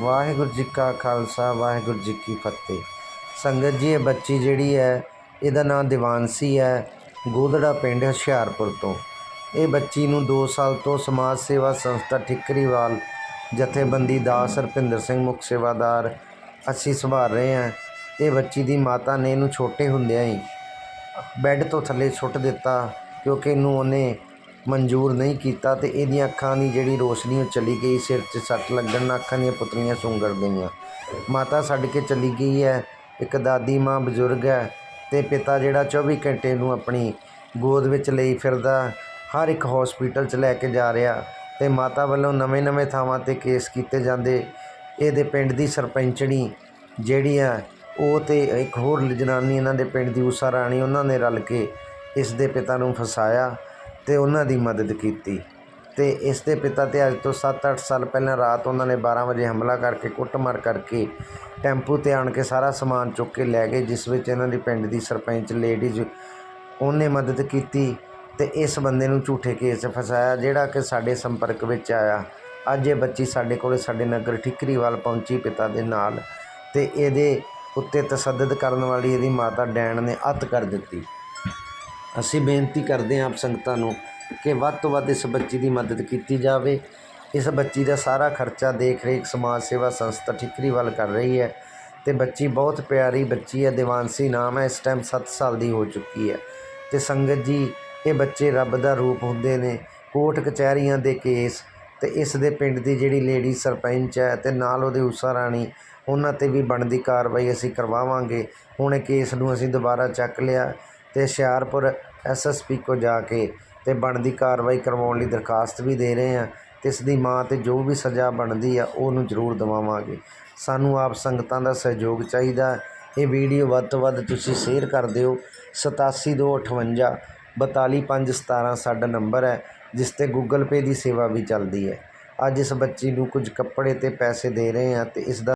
ਵਾਹਿਗੁਰੂ ਜੀ ਕਾ ਖਾਲਸਾ, ਵਾਹਿਗੁਰੂ ਜੀ ਕੀ ਫਤਿਹ। ਸੰਗਤ ਜੀ, ਇਹ ਬੱਚੀ ਜਿਹੜੀ ਹੈ, ਇਹਦਾ ਨਾਮ ਦੀਵਾਨਸੀ ਹੈ ਗੋਦੜਾ ਪਿੰਡ ਹੁਸ਼ਿਆਰਪੁਰ ਤੋਂ। ਇਹ ਬੱਚੀ ਨੂੰ 2 ਸਾਲ ਤੋਂ ਸਮਾਜ ਸੇਵਾ ਸੰਸਥਾ ਠਿਕਰੀਵਾਲ, ਜਥੇਬੰਦੀ ਦਾਸ ਹਰਪਿੰਦਰ ਸਿੰਘ ਮੁੱਖ ਸੇਵਾਦਾਰ ਅਸੀਂ ਸੰਭਾਲ ਰਹੇ ਹਾਂ। ਇਹ ਬੱਚੀ ਦੀ ਮਾਤਾ ਨੇ ਇਹਨੂੰ ਛੋਟੇ ਹੁੰਦਿਆਂ ਹੀ ਬੈੱਡ ਤੋਂ ਥੱਲੇ ਸੁੱਟ ਦਿੱਤਾ, ਕਿਉਂਕਿ ਇਹਨੂੰ ਉਹਨੇ ਮਨਜ਼ੂਰ ਨਹੀਂ ਕੀਤਾ ਤੇ ਇਹਦੀਆਂ ਅੱਖਾਂ ਦੀ ਜਿਹੜੀ ਰੋਸ਼ਨੀ ਉਹ ਚਲੀ ਗਈ, ਸਿਰ 'ਚ ਸੱਟ ਲੱਗਣ ਨਾਲ ਅੱਖਾਂ ਦੀਆਂ ਪੁਤਲੀਆਂ ਸੁੰਗੜ ਗਈਆਂ। ਮਾਤਾ ਛੱਡ ਕੇ ਚਲੀ ਗਈ ਹੈ, ਇੱਕ ਦਾਦੀ ਮਾਂ ਬਜ਼ੁਰਗ ਹੈ ਤੇ ਪਿਤਾ ਜਿਹੜਾ 24 ਘੰਟੇ ਨੂੰ ਆਪਣੀ ਗੋਦ ਵਿੱਚ ਲਈ ਫਿਰਦਾ, ਹਰ ਇੱਕ ਹਸਪੀਟਲ 'ਚ ਲੈ ਕੇ ਜਾ ਰਿਹਾ ਤੇ ਮਾਤਾ ਵੱਲੋਂ ਨਵੇਂ-ਨਵੇਂ ਥਾਵਾਂ ਤੇ ਕੇਸ ਕੀਤੇ ਜਾਂਦੇ। ਇਹਦੇ ਪਿੰਡ ਦੀ ਸਰਪੰਚਣੀ ਜਿਹੜੀ ਆ, ਉਹ ਤੇ ਇੱਕ ਹੋਰ ਜਨਾਨੀ ਇਹਨਾਂ ਦੇ ਪਿੰਡ ਦੀ ਉਸ਼ਾ ਰਾਣੀ, ਉਹਨਾਂ ਨੇ ਰਲ ਕੇ ਇਸ ਦੇ ਪਿਤਾ ਨੂੰ ਫਸਾਇਆ। ਅਤੇ ਉਹਨਾਂ ਦੀ ਮਦਦ ਕੀਤੀ ਅਤੇ ਇਸ ਦੇ ਪਿਤਾ ਤੇ ਅੱਜ ਤੋਂ 7-8 ਸਾਲ ਪਹਿਲਾਂ ਰਾਤ ਉਹਨਾਂ ਨੇ 12 ਵਜੇ ਹਮਲਾ ਕਰਕੇ, ਕੁੱਟਮਾਰ ਕਰਕੇ ਟੈਂਪੂ ਤੇ ਆਣ ਕੇ ਸਾਰਾ ਸਮਾਨ ਚੁੱਕ ਕੇ ਲੈ ਗਏ, ਜਿਸ ਵਿੱਚ ਇਹਨਾਂ ਦੀ ਪਿੰਡ ਦੀ ਸਰਪੰਚ, ਲੇਡੀਜ਼ ਉਹਨੇ ਮਦਦ ਕੀਤੀ ਅਤੇ ਇਸ ਬੰਦੇ ਨੂੰ ਝੂਠੇ ਕੇਸ 'ਚ ਫਸਾਇਆ, ਜਿਹੜਾ ਕਿ ਸਾਡੇ ਸੰਪਰਕ ਵਿੱਚ ਆਇਆ। ਅੱਜ ਇਹ ਬੱਚੀ ਸਾਡੇ ਕੋਲ, ਸਾਡੇ ਨਗਰ ਠਿਕਰੀਵਾਲ ਪਹੁੰਚੀ ਪਿਤਾ ਦੇ ਨਾਲ ਅਤੇ ਇਹਦੇ ਉੱਤੇ ਤਸੱਦਦ ਕਰਨ ਵਾਲੀ ਇਹਦੀ ਮਾਤਾ ਡੈਣ ਨੇ ਅੱਤ ਕਰ ਦਿੱਤੀ। ਅਸੀਂ ਬੇਨਤੀ ਕਰਦੇ ਹਾਂ ਆਪ ਸੰਗਤਾਂ ਨੂੰ ਕਿ ਵੱਧ ਤੋਂ ਵੱਧ ਇਸ ਬੱਚੀ ਦੀ ਮਦਦ ਕੀਤੀ ਜਾਵੇ। ਇਸ ਬੱਚੀ ਦਾ ਸਾਰਾ ਖਰਚਾ ਦੇਖ ਰੇਖ ਸਮਾਜ ਸੇਵਾ ਸੰਸਥਾ ਠਿਕਰੀਵਾਲ ਕਰ ਰਹੀ ਹੈ ਤੇ ਬੱਚੀ ਬਹੁਤ ਪਿਆਰੀ ਬੱਚੀ ਹੈ, ਦਿਵਾਨਸੀ ਨਾਮ ਹੈ, ਇਸ ਟਾਈਮ 7 ਸਾਲ ਦੀ ਹੋ ਚੁੱਕੀ ਹੈ ਤੇ ਸੰਗਤ ਜੀ, ਇਹ ਬੱਚੇ ਰੱਬ ਦਾ ਰੂਪ ਹੁੰਦੇ ਨੇ ਕੋਰਟ ਕਚਹਿਰੀਆਂ ਦੇ ਕੇਸ ਤੇ ਇਸ ਦੇ ਪਿੰਡ ਦੀ ਜਿਹੜੀ ਲੇਡੀ ਸਰਪੰਚ ਹੈ ਤੇ ਨਾਲ ਉਹਦੇ ਉਸ਼ਾ ਰਾਣੀ, ਉਹਨਾਂ ਤੇ ਵੀ ਬਣਦੀ ਕਾਰਵਾਈ ਅਸੀਂ ਕਰਵਾਵਾਂਗੇ। ਹੁਣ ਇਹ ਕੇਸ ਨੂੰ ਅਸੀਂ ਦੁਬਾਰਾ ਚੱਕ ਲਿਆ ਅਤੇ ਹੁਸ਼ਿਆਰਪੁਰ ਐਸਐਸਪੀ ਕੋ ਜਾ ਕੇ ਅਤੇ ਬਣਦੀ ਕਾਰਵਾਈ ਕਰਵਾਉਣ ਲਈ ਦਰਖਾਸਤ ਵੀ ਦੇ ਰਹੇ ਹਾਂ। ਅਤੇ ਇਸ ਦੀ ਮਾਂ ਤੇ ਜੋ ਵੀ ਸਜ਼ਾ ਬਣਦੀ ਆ, ਉਹਨੂੰ ਜ਼ਰੂਰ ਦਵਾਵਾਂਗੇ। ਸਾਨੂੰ ਆਪ ਸੰਗਤਾਂ ਦਾ ਸਹਿਯੋਗ ਚਾਹੀਦਾ ਇਹ ਵੀਡੀਓ ਵੱਧ ਤੋਂ ਵੱਧ ਤੁਸੀਂ ਸ਼ੇਅਰ ਕਰ ਦਿਓ। 8728 42517 ਸਾਡਾ ਨੰਬਰ ਹੈ, ਜਿਸ ਤੇ ਗੂਗਲ ਪੇ ਦੀ ਸੇਵਾ ਵੀ ਚੱਲਦੀ ਹੈ। ਅੱਜ ਇਸ ਬੱਚੀ ਨੂੰ ਕੁਝ ਕੱਪੜੇ ਅਤੇ ਪੈਸੇ ਦੇ ਰਹੇ ਹਾਂ ਅਤੇ ਇਸ ਦਾ